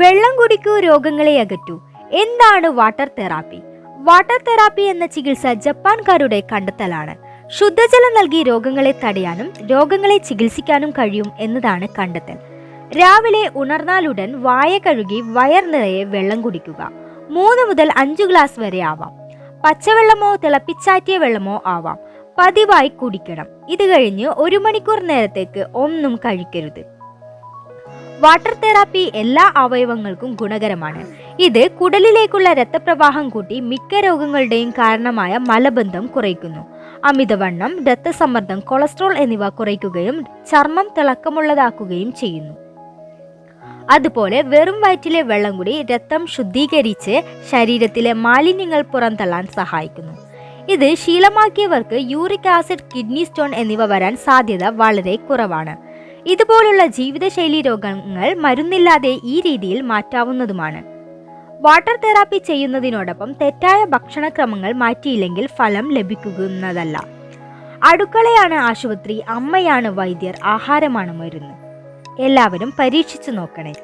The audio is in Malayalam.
വെള്ളം കുടിക്കൂ രോഗങ്ങളെ അകറ്റൂ. എന്താണ് വാട്ടർ തെറാപ്പി? വാട്ടർ തെറാപ്പി എന്ന ചികിത്സ ജപ്പാൻകാരുടെ കണ്ടെത്തലാണ്. ശുദ്ധജലം നൽകി രോഗങ്ങളെ തടയാനും രോഗങ്ങളെ ചികിത്സിക്കാനും കഴിയും എന്നതാണ് കണ്ടെത്തൽ. രാവിലെ ഉണർന്നാലുടൻ വായ കഴുകി വയർ നിറയെ വെള്ളം കുടിക്കുക. മൂന്ന് മുതൽ അഞ്ച് ഗ്ലാസ് വരെ ആവാം. പച്ചവെള്ളമോ തിളപ്പിച്ചാറ്റിയ വെള്ളമോ ആവാം. പതിവായി കുടിക്കണം. ഇത് കഴിഞ്ഞ് ഒരു മണിക്കൂർ നേരത്തേക്ക് ഒന്നും കഴിക്കരുത്. വാട്ടർ തെറാപ്പി എല്ലാ അവയവങ്ങൾക്കും ഗുണകരമാണ്. ഇത് കുടലിലേക്കുള്ള രക്തപ്രവാഹം കൂട്ടി മിക്ക രോഗങ്ങളുടെയും കാരണമായ മലബന്ധം കുറയ്ക്കുന്നു. അമിതവണ്ണം രക്തസമ്മർദ്ദം കൊളസ്ട്രോൾ എന്നിവ കുറയ്ക്കുകയും ചർമ്മം തിളക്കമുള്ളതാക്കുകയും ചെയ്യുന്നു. അതുപോലെ വെറും വയറ്റിലെ വെള്ളം കൂടി രക്തം ശുദ്ധീകരിച്ച് ശരീരത്തിലെ മാലിന്യങ്ങൾ പുറന്തള്ളാൻ സഹായിക്കുന്നു. ഇത് ശീലമാക്കിയവർക്ക് യൂറിക് ആസിഡ് കിഡ്നി സ്റ്റോൺ എന്നിവ വരാൻ സാധ്യത വളരെ കുറവാണ്. ഇതുപോലുള്ള ജീവിതശൈലി രോഗങ്ങൾ മരുന്നില്ലാതെ ഈ രീതിയിൽ മാറ്റാവുന്നതുമാണ്. വാട്ടർ തെറാപ്പി ചെയ്യുന്നതിനോടൊപ്പം തെറ്റായ ഭക്ഷണക്രമങ്ങൾ മാറ്റിയില്ലെങ്കിൽ ഫലം ലഭിക്കുന്നതല്ല. അടുക്കളയാണ് ആശുപത്രി അമ്മയാണ് വൈദ്യർ ആഹാരമാണ് മരുന്ന്. എല്ലാവരും പരീക്ഷിച്ചു നോക്കണേ.